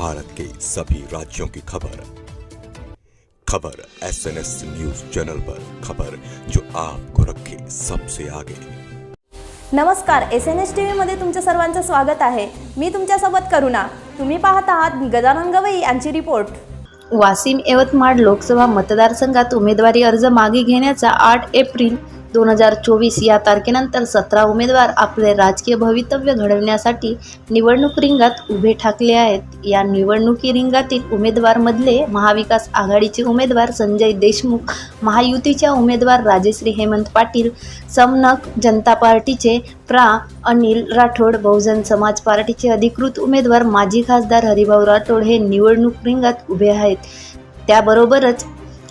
भारत के सभी राज्यों की खबर। खबर S N S news channel पर खबर जो आपको रखे सबसे आगे। नमस्कार एस एन एस टी व्हीमध्ये तुमच्या सर्वांचं स्वागत आहे. मी तुमच्यासोबत करुणा. तुम्ही पाहत आहात गजानन गवई यांची रिपोर्ट. वाशिम यवतमाळ लोकसभा मतदारसंघात उमेदवारी अर्ज मागे घेण्याचा आठ एप्रिल दोन हजार चोवीस या तारखेनंतर सतरा उमेदवार आपले राजकीय भवितव्य घडवण्यासाठी निवडणूक रिंगात उभे ठाकले आहेत. या निवडणुकी रिंगातील उमेदवारमधले महाविकास आघाडीचे उमेदवार संजय देशमुख महायुतीच्या उमेदवार राजेश्री हेमंत पाटील समनक जनता पार्टीचे प्रा. अनिल राठोड बहुजन समाज पार्टीचे अधिकृत उमेदवार माजी खासदार हरिभाऊ राठोड हे निवडणूक रिंगात उभे आहेत. त्याबरोबरच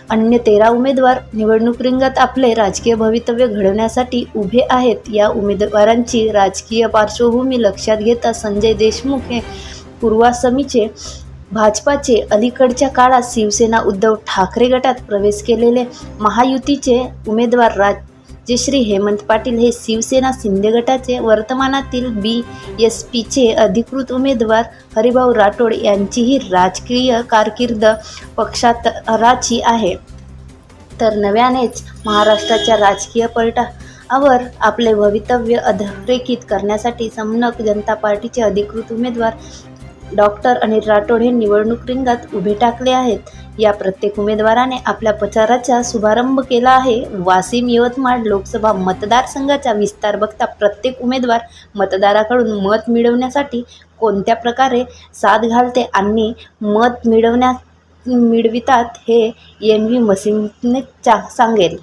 अन्य तेरा उमेदवार निवडणूक रिंगात आपले राजकीय भवितव्य घडवण्यासाठी उभे आहेत. या उमेदवारांची राजकीय पार्श्वभूमी लक्षात घेता संजय देशमुख हे पूर्वासमीचे भाजपाचे अलीकडच्या काळात शिवसेना उद्धव ठाकरे गटात प्रवेश केलेले महायुतीचे उमेदवार राज श्री हेमंत पाटील हे शिवसेना शिंदे गटाचे वर्तमानातील बी एस पीचे अधिकृत उमेदवार. हरिभाऊ राठोड यांचीही राजकीय कारकीर्द पक्षातराची आहे. तर नव्यानेच महाराष्ट्राच्या राजकीय पलटावर आपले भवितव्य अधोरेखित करण्यासाठी समनक जनता पार्टीचे अधिकृत उमेदवार डॉक्टर अनिल राठोड हे निवडणूक रिंगात उभे टाकले आहेत. या प्रत्येक उमेदवाराने आपल्या प्रचाराचा शुभारंभ केला आहे. वाशिम यवतमाळ लोकसभा मतदारसंघाचा विस्तार बघता प्रत्येक उमेदवार मतदाराकडून मत मिळवण्यासाठी कोणत्या प्रकारे साथ घालते आणि मत मिळवण्या मिळवितात हे एन व्ही मशीनने चा सांगेल.